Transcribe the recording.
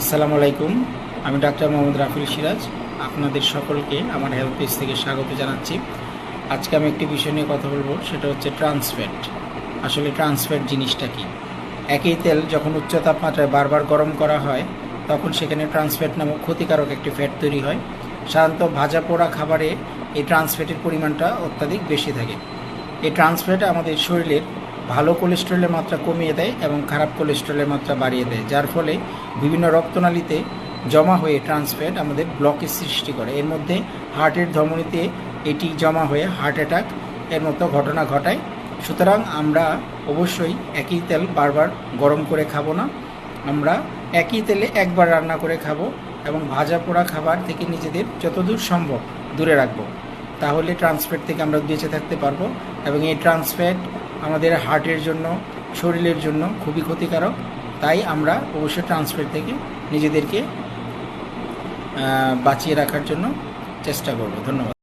আসসালামু আলাইকুম। আমি ডাক্তার মোহাম্মদ রাফিল সিরাজ। আপনাদের সকলকে আমার হেলথ পেজ থেকে স্বাগত জানাচ্ছি। আজকে আমি একটি বিষয় নিয়ে কথা বলব, সেটা হচ্ছে ট্রান্সফ্যাট আসলে ট্রান্সফ্যাট জিনিসটা কি? একই তেল যখন উচ্চ তাপমাত্রায় বারবার গরম করা হয়, তখন সেখানে ট্রান্সফ্যাট নামক ক্ষতিকারক একটি ফ্যাট তৈরি হয়। সাধারণত ভাজা পোড়া খাবারে এই ট্রান্সফ্যাটের পরিমাণটা অত্যাধিক বেশি থাকে। এই ট্রান্সফ্যাট আমাদের শরীরের ভালো কোলেস্ট্রলের মাত্রা কমিয়ে দেয় এবং খারাপ কোলেস্ট্রলের মাত্রা বাড়িয়ে দেয়, যার ফলে বিভিন্ন রক্তনালীতে জমা হয়ে ট্রান্সফ্যাট আমাদের ব্লকের সৃষ্টি করে। এর মধ্যে হার্টের ধমনীতে এটি জমা হয়ে হার্ট অ্যাটাক এর মতো ঘটনা ঘটায়। সুতরাং আমরা অবশ্যই একই তেল বারবার গরম করে খাব না। আমরা একই তেলে একবার রান্না করে খাব এবং ভাজা পোড়া খাবার থেকে নিজেদের যতদূর সম্ভব দূরে রাখব। তাহলে ট্রান্সফ্যাট থেকে আমরা বেঁচে থাকতে পারব এবং এই ট্রান্সফ্যাট আমাদের হার্টের জন্য, শরীরের জন্য খুবই ক্ষতিকারক। তাই আমরা অবশ্যই ট্রান্সফার থেকে নিজেদেরকে বাঁচিয়ে রাখার জন্য চেষ্টা করব। ধন্যবাদ।